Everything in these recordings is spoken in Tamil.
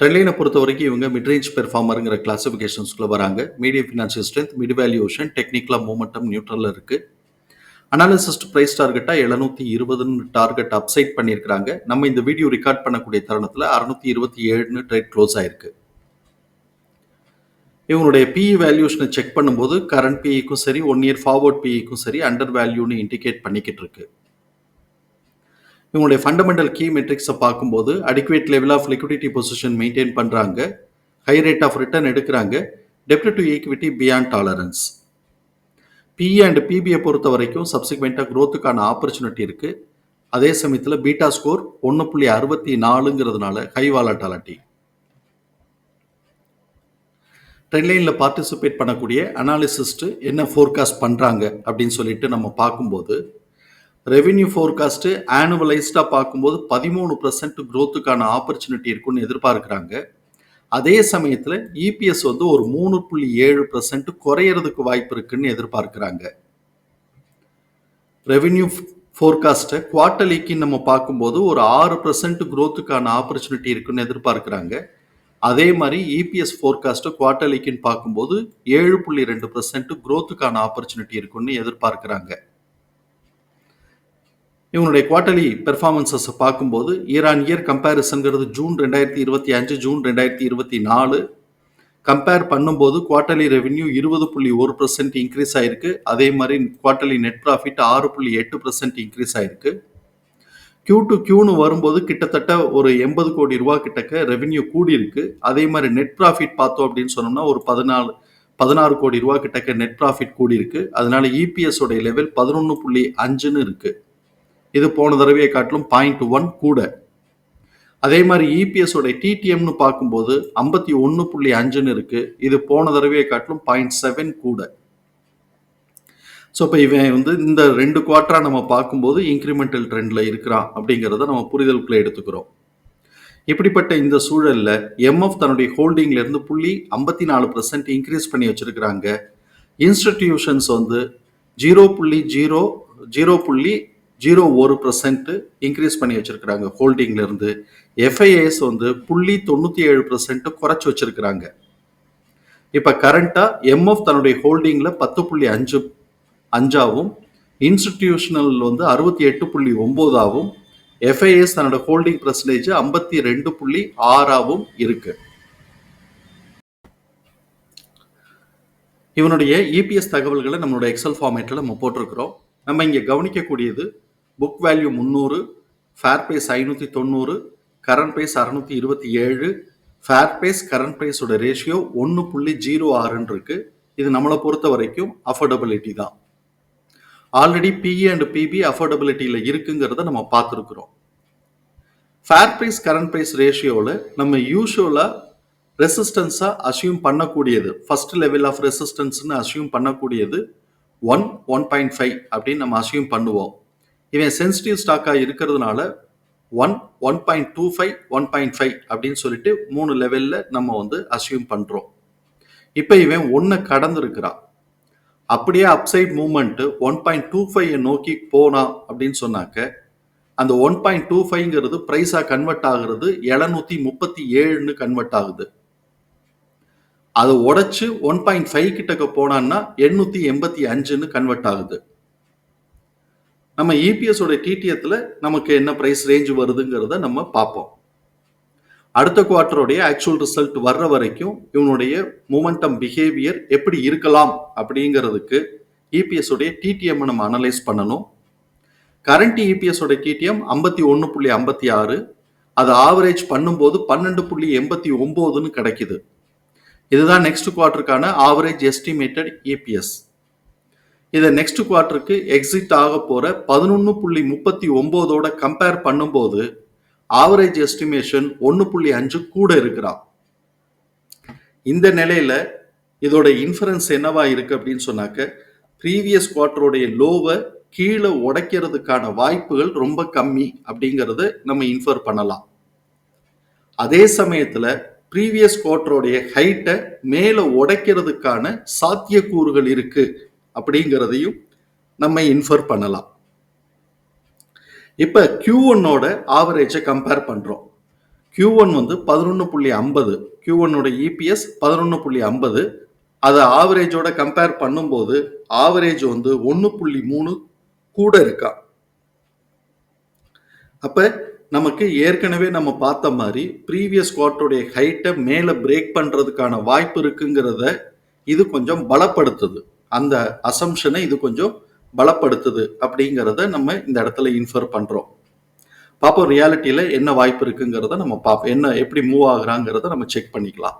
ட்ரெண்ட்லைனை பொறுத்த வரைக்கும் இவங்க மிட்ரேஞ்ச் பெர்ஃபார்மருங்கிற கிளாசிஃபிகேஷன்ஸ்குள்ள வராங்க. Medium financial strength mid valuation டெக்னிக்கலாக மூமெண்டம் நியூட்ரலில் இருக்குது அனாலிசிஸ்ட் ப்ரைஸ் டார்கெட்டாக எழுநூத்தி இருபதுன்னு டார்கெட் அப்சைட் பண்ணியிருக்கிறாங்க. நம்ம இந்த வீடியோ ரெக்கார்ட் பண்ணக்கூடிய தருணத்தில் அறுநூத்தி இருபத்தி ஏழுன்னு ட்ரேட் க்ளோஸ் ஆயிருக்கு. இவங்களுடைய பிஇ வேல்யூஷனை செக் பண்ணும்போது கரண்ட் பிஇக்கும் சரி ஒன் இயர் ஃபார்வர்ட் பிஇக்கும் சரி அண்டர் வேல்யூன்னு இண்டிகேட் பண்ணிக்கிட்டு இருக்கு. இவங்களுடைய ஃபண்டமெண்டல் கீ மெட்ரிக்ஸை பார்க்கும்போது adequate level of liquidity position maintain பண்ணுறாங்க ஹை ரேட் ஆஃப் ரிட்டர்ன் எடுக்கிறாங்க. டெப்ட் to equity beyond tolerance PE and பிபியை பொறுத்த வரைக்கும் சப்சிக்வெண்ட்டாக க்ரோத்துக்கான ஆப்பர்ச்சுனிட்டி இருக்குது அதே சமயத்தில் பீட்டா ஸ்கோர் ஒன்று புள்ளி அறுபத்தி நாலுங்கிறதுனால ஹை வாலட்டாலிட்டி ட்ரெயின்லைனில் பார்ட்டிசிபேட் பண்ணக்கூடிய அனாலிசிஸ்ட்டு என்ன ஃபோர்காஸ்ட் பண்ணுறாங்க அப்படின்னு சொல்லிட்டு நம்ம பார்க்கும்போது ரெவென்யூ ஃபோர்காஸ்ட்டு ஆனுவலைஸ்டாக பார்க்கும்போது பதிமூணு பர்சன்ட் க்ரோத்துக்கான ஆப்பர்ச்சுனிட்டி இருக்குன்னு எதிர்பார்க்குறாங்க. அதே சமயத்தில் இபிஎஸ் வந்து ஒரு மூணு புள்ளி ஏழு பர்சன்ட் குறையிறதுக்கு வாய்ப்பு இருக்குன்னு எதிர்பார்க்குறாங்க. ரெவென்யூ ஃபோர்காஸ்ட்டை குவார்டர்லிக்கு நம்ம பார்க்கும்போது ஒரு ஆறு பர்சன்ட் க்ரோத்துக்கான ஆப்பர்ச்சுனிட்டி இருக்குன்னு எதிர்பார்க்குறாங்க. அதே மாதிரி இபிஎஸ் ஃபோர்காஸ்ட்டை குவார்டர்லிக்குன்னு பார்க்கும்போது ஏழு புள்ளி ரெண்டு பர்சன்ட் க்ரோத்துக்கான ஆப்பர்ச்சுனிட்டி இருக்குன்னு எதிர்பார்க்குறாங்க. இவங்களுடைய குவார்டர்லி பெர்ஃபார்மன்சஸ் பார்க்கும்போது இயர் ஆன் இயர் கம்பேரிசன்கிறது ஜூன் ரெண்டாயிரத்தி இருபத்தி அஞ்சு ஜூன் ரெண்டாயிரத்தி இருபத்தி நாலு. கம்பேர் பண்ணும்போது குவார்டர்லி ரெவென்யூ இருபது புள்ளி ஒரு பர்சன்ட் இன்க்ரீஸ் ஆயிருக்கு. அதே மாதிரி குவார்டர்லி நெட் ப்ராஃபிட் ஆறு புள்ளி எட்டு பர்சன்ட் இன்க்ரீஸ் ஆயிருக்கு. கியூ டு கியூன்னு வரும்போது கிட்டத்தட்ட ஒரு எண்பது கோடி ரூபா கிட்டக்க ரெவென்யூ கூடி இருக்கு அதே மாதிரி நெட் ப்ராஃபிட் பார்த்தோம் அப்படின்னு சொன்னோம்னா ஒரு பதினாலு பதினாறு கோடி ரூபா கிட்டக்க நெட் ப்ராஃபிட் கூடியிருக்கு. அதனால இபிஎஸ் உடைய லெவல் பதினொன்று புள்ளி அஞ்சுன்னு இருக்குது இது போன தடவையை காட்டிலும் பாயிண்ட் ஒன் கூட. அதே மாதிரி இபிஎஸ் உடைய டிடிஎம்னு பார்க்கும்போது ஐம்பத்தி ஒன்று புள்ளி அஞ்சுன்னு இருக்கு. இது போன தடவையை காட்டிலும் பாயிண்ட் செவன் கூட. ஸோ இப்போ இவன் வந்து இந்த ரெண்டு குவார்ட்டராக நம்ம பார்க்கும்போது இன்க்ரிமெண்டல் ட்ரெண்டில் இருக்கிறான் அப்படிங்கிறத நம்ம புரிதலுக்குள்ள எடுத்துக்கிறோம். இப்படிப்பட்ட இந்த சூழலில் எம்எஃப் தன்னுடைய ஹோல்டிங்லேருந்து புள்ளி ஐம்பத்தி நாலு பர்சன்ட் இன்க்ரீஸ் பண்ணி வச்சுருக்கிறாங்க. இன்ஸ்டிடியூஷன்ஸ் வந்து ஜீரோ புள்ளி ஜீரோ ஜீரோ புள்ளி ஜீரோ ஒரு பர்சன்ட் இன்க்ரீஸ் பண்ணி வச்சிருக்கிறாங்க. ஹோல்டிங்ல இருந்து எஃப்ஐஏஎஸ் வந்து புள்ளி தொண்ணூத்தி ஏழு பர்சன்ட் குறைச்சி வச்சிருக்கிறாங்க. இப்ப கரண்டா எம்எஃப் தன்னுடைய ஹோல்டிங்ல பத்து புள்ளி அஞ்சு அஞ்சாவும் இன்ஸ்டிடியூஷனல் வந்து அறுபத்தி எட்டு புள்ளி ஒன்பதாவும் எஃப்ஐஎஸ் தன்னோட ஹோல்டிங் பர்சன்டேஜ் ஐம்பத்தி ரெண்டு புள்ளி ஆறாவும் இருக்கு. இவனுடைய இபிஎஸ் தகவல்களை நம்மளோட எக்ஸல் ஃபார்மேட்டில் நம்ம போட்டிருக்கிறோம். நம்ம இங்கே கவனிக்கக்கூடியது புக் வேல்யூ முந்நூறு ஃபேர் பேஸ் ஐநூற்றி தொண்ணூறு கரண்ட் பேஸ் அறநூற்றி இருபத்தி ஏழு ஃபேர் பேஸ் கரண்ட் ப்ரைஸோட ரேஷியோ ஒன்று புள்ளி ஜீரோ ஆறுன்னு இருக்கு. இது நம்மளை பொறுத்த வரைக்கும் அஃபோர்டபிலிட்டி தான் ஆல்ரெடி பிஇ அண்ட் பிபி அஃபோர்டபிலிட்டியில் இருக்குங்கிறத நம்ம பார்த்துருக்குறோம். ஃபேர் ப்ரைஸ் கரண்ட் ப்ரைஸ் ரேஷியோவில் நம்ம யூஷுவலாக ரெசிஸ்டன்ஸாக அசியூம் பண்ணக்கூடியது. ஃபர்ஸ்ட் லெவல் ஆஃப் ரெசிஸ்டன்ஸ்னு அசியூம் பண்ணக்கூடியது. ஒன் ஒன் பாயிண்ட் ஃபைவ் அப்படின்னு நம்ம அசியூம் பண்ணுவோம். இவன் சென்சிட்டிவ் ஸ்டாக்காக இருக்கிறதுனால one one point two five one point five அப்படின்னு சொல்லிட்டு மூணு லெவலில் நம்ம வந்து அசியூம் பண்ணுறோம் இப்போ இவன் ஒன்றை கடந்துருக்கிறான். அப்படியே upside moment one point two five நோக்கி போனான் அப்படின்னு சொன்னாக்க அந்த ஒன் பாயிண்ட் டூ ஃபைவ்ங்கிறது ப்ரைஸாக கன்வெர்ட் ஆகுறது எழுநூத்தி முப்பத்தி ஏழுன்னு கன்வெர்ட் ஆகுது. அதை உடைச்சு ஒன் பாயிண்ட் ஃபைவ் கிட்டக்க போனான்னா எண்ணூற்றி எண்பத்தி அஞ்சுன்னு கன்வெர்ட் ஆகுது. நம்ம இபிஎஸோட டிடிஎத்தில் நமக்கு என்ன ப்ரைஸ் ரேஞ்ச் வருதுங்கிறத நம்ம பார்ப்போம். அடுத்த குவார்டருடைய ஆக்சுவல் ரிசல்ட் வர்ற வரைக்கும் இவனுடைய மூமெண்டம் பிஹேவியர் எப்படி இருக்கலாம் அப்படிங்கிறதுக்கு இபிஎஸ் உடைய டிடிஎம் நம்ம அனலைஸ் பண்ணணும். கரண்ட் இபிஎஸ் உடைய டிடிஎம் ஐம்பத்தி ஒன்று புள்ளி ஐம்பத்தி ஆறு அது ஆவரேஜ் பண்ணும்போது பன்னெண்டு புள்ளி எண்பத்தி ஒம்போதுன்னு கிடைக்குது. இதுதான் நெக்ஸ்ட் குவார்டருக்கான ஆவரேஜ் எஸ்டிமேட்டட் இபிஎஸ் இதை நெக்ஸ்ட் குவார்ட்டருக்கு எக்ஸிட் ஆக போகிற பதினொன்று புள்ளி முப்பத்தி ஒம்போதோட கம்பேர் பண்ணும்போது ஆவரேஜ் எஸ்டிமேஷன் ஒன்று புள்ளி அஞ்சு கூட இருக்கிறான். இந்த நிலையில இதோட இன்ஃபரன்ஸ் என்னவா இருக்கு அப்படின்னு சொன்னாக்க ப்ரீவியஸ் குவார்டருடைய லோவை கீழே உடைக்கிறதுக்கான வாய்ப்புகள் ரொம்ப கம்மி அப்படிங்கிறத நம்ம இன்ஃபர் பண்ணலாம். அதே சமயத்தில் ப்ரீவியஸ் குவார்டருடைய ஹைட்டை மேலே உடைக்கிறதுக்கான சாத்தியக்கூறுகள் இருக்குது அப்படிங்கிறதையும் நம்ம இன்ஃபர் பண்ணலாம். இப்போ கியூ ஒன்னோட ஆவரேஜை கம்பேர் பண்ணுறோம் கியூ ஒன் வந்து பதினொன்று புள்ளி ஐம்பது கியூ ஒன்னோட இபிஎஸ் பதினொன்று புள்ளி ஐம்பது அதை ஆவரேஜோட கம்பேர் பண்ணும்போது ஆவரேஜ் வந்து ஒன்று புள்ளி மூணு கூட இருக்கா? அப்போ நமக்கு ஏற்கனவே நம்ம பார்த்த மாதிரி ப்ரீவியஸ் குவார்ட்டருடைய ஹைட்டை மேலே பிரேக் பண்ணுறதுக்கான வாய்ப்பு இருக்குங்கிறத இது கொஞ்சம் பலப்படுத்துது. அந்த அசம்ஷனை இது கொஞ்சம் பலப்படுத்துது அப்படிங்கிறத நம்ம இந்த இடத்துல இன்ஃபர் பண்ணுறோம் பார்ப்போம் ரியாலிட்டியில் என்ன வாய்ப்பு இருக்குங்கிறத நம்ம பார்ப்போம் என்ன எப்படி மூவ் ஆகுறாங்கிறத நம்ம செக் பண்ணிக்கலாம்.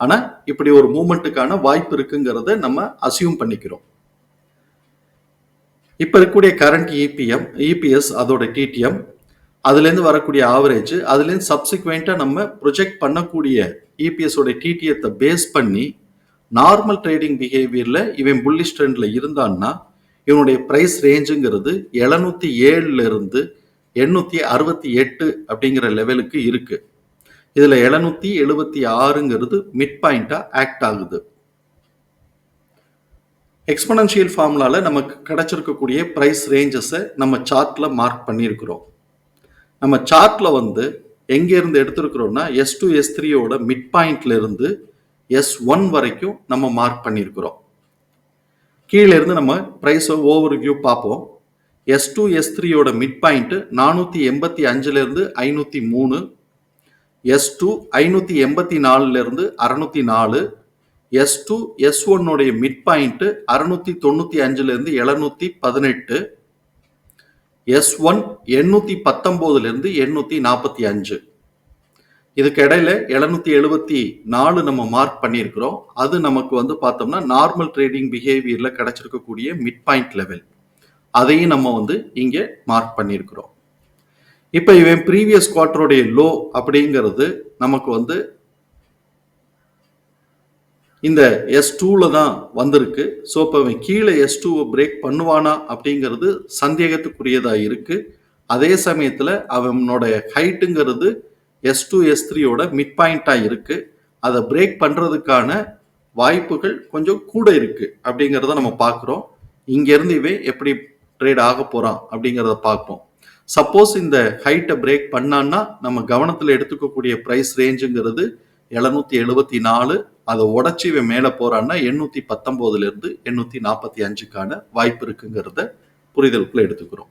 ஆனால் இப்படி ஒரு மூமெண்ட்டுக்கான வாய்ப்பு இருக்குங்கிறத நம்ம அசியூம் பண்ணிக்கிறோம். இப்போ இருக்கக்கூடிய கரண்ட் இபிஎம் இபிஎஸ் அதோட டிடிஎம் அதுலேருந்து வரக்கூடிய ஆவரேஜ் அதுலேருந்து சப்சிக்வெண்ட்டாக நம்ம ப்ரொஜெக்ட் பண்ணக்கூடிய இபிஎஸோட டிடிஎத்தை பேஸ் பண்ணி நார்மல் ட்ரேடிங் பிஹேவியரில் இவன் புல்லிஷ் ட்ரெண்டில் இருந்தான்னா இவனுடைய ப்ரைஸ் ரேஞ்சுங்கிறது எழுநூற்றி ஏழுலேருந்து எண்ணூற்றி அறுபத்தி எட்டு அப்படிங்கிற லெவலுக்கு இருக்குது இதில் எழுநூற்றி எழுபத்தி ஆறுங்கிறது மிட் பாயிண்ட்டாக ஆக்ட் ஆகுது. எக்ஸ்பனன்ஷியல் ஃபார்முலாவில் நமக்கு கிடச்சிருக்கக்கூடிய ப்ரைஸ் ரேஞ்சஸை நம்ம சார்ட்டில் மார்க் பண்ணியிருக்கிறோம். நம்ம சார்ட்டில் வந்து எங்கேருந்து எடுத்துருக்குறோன்னா எடுத்திருக்கிறோம்னா எஸ் டூ எஸ் த்ரீயோட மிட் பாயிண்ட்லேருந்து இருந்து எஸ் ஒன் வரைக்கும் நம்ம மார்க் பண்ணியிருக்கிறோம் கீழே இருந்து நம்ம ப்ரைஸ் ஓவர் வியூ பார்ப்போம். எஸ் டூ எஸ் த்ரீயோட மிட் பாயிண்ட்டு நானூற்றி எண்பத்தி அஞ்சுலேருந்து ஐநூற்றி மூணு. எஸ் டூ ஐநூற்றி எண்பத்தி நாலுலேருந்து அறநூற்றி நாலு. எஸ் டூ எஸ் ஒன்னுடைய மிட் பாயிண்ட்டு அறநூற்றி தொண்ணூற்றி அஞ்சுலேருந்து எழுநூற்றி பதினெட்டு. எஸ் ஒன் எண்ணூற்றி பத்தொம்போதுலேருந்து எண்ணூற்றி நாற்பத்தி அஞ்சு. இதுக்கு இடையில எழுநூத்தி எழுபத்தி நாலு நம்ம மார்க் பண்ணியிருக்கிறோம். அது நமக்கு வந்து பார்த்தோம்னா நார்மல் ட்ரேடிங் பிஹேவியர்ல கிடைச்சிருக்கக்கூடிய மிட் பாயிண்ட் லெவல் அதையும் நம்ம வந்து இங்கே மார்க் பண்ணியிருக்கிறோம். இப்போ இவன் ப்ரீவியஸ் குவார்டருடைய லோ அப்படிங்கிறது நமக்கு வந்து இந்த எஸ் டூவில் தான் வந்திருக்கு. ஸோ இப்போ அவன் கீழே எஸ் டூவை பிரேக் பண்ணுவானா அப்படிங்கிறது சந்தேகத்துக்குரியதாக இருக்குது அதே சமயத்தில் அவனோட ஹைட்டுங்கிறது எஸ் டூ எஸ் த்ரீயோட மிட் பாயிண்டாக இருக்குது அதை பிரேக் பண்ணுறதுக்கான வாய்ப்புகள் கொஞ்சம் கூட இருக்குது அப்படிங்கிறத நம்ம பார்க்குறோம். இங்கேருந்து இவன் எப்படி ட்ரேட் ஆக போகிறான் அப்படிங்கிறத பார்ப்போம். சப்போஸ் இந்த ஹைட்டை பிரேக் பண்ணான்னா நம்ம கவனத்தில் எடுத்துக்கக்கூடிய ப்ரைஸ் ரேஞ்சுங்கிறது எழுநூத்தி எழுபத்தி நாலு. அதை உடச்சி இவன் மேலே போறான்னா எண்ணூத்தி பத்தொம்போதுலேருந்து எண்ணூத்தி நாற்பத்தி அஞ்சுக்கான வாய்ப்பு இருக்குங்கிறத புரிதலுக்குள்ள எடுத்துக்கிறோம்.